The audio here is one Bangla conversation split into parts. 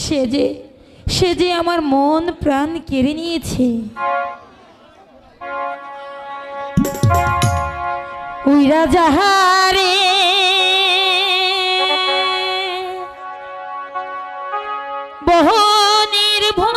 সে যে সে যে আমার মন প্রাণ কেড়ে নিয়েছে। উইরা যাহারে বহু নির্ভর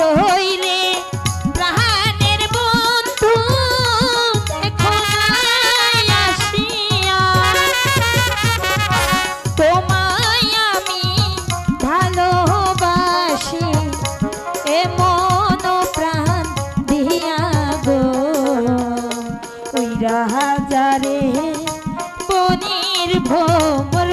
রইলে প্রাণের বন্ধু আসিয়া। তোমায় আমি ভালোবাসি, এ প্রাণ দিয়া গো। ওই রাজারে পনির ভোমর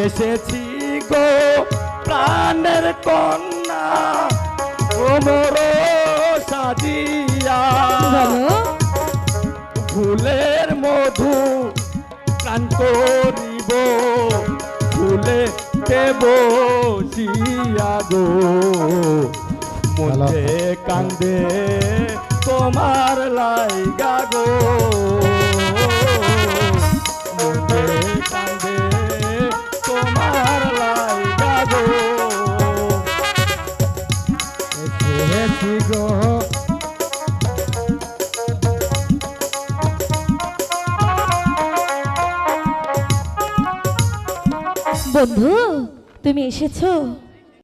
এসেছি গো প্রাণের কন্যা কোমর সাজিয়া ফুলের মধু প্রাণ করিব ফুলে দেব গো। মধ্যে কান্দে তোমার লাইগা গো। মধ্যে কান্দে তোমার লাইগা গো। এসেছি গো বন্ধু তুমি এসেছ?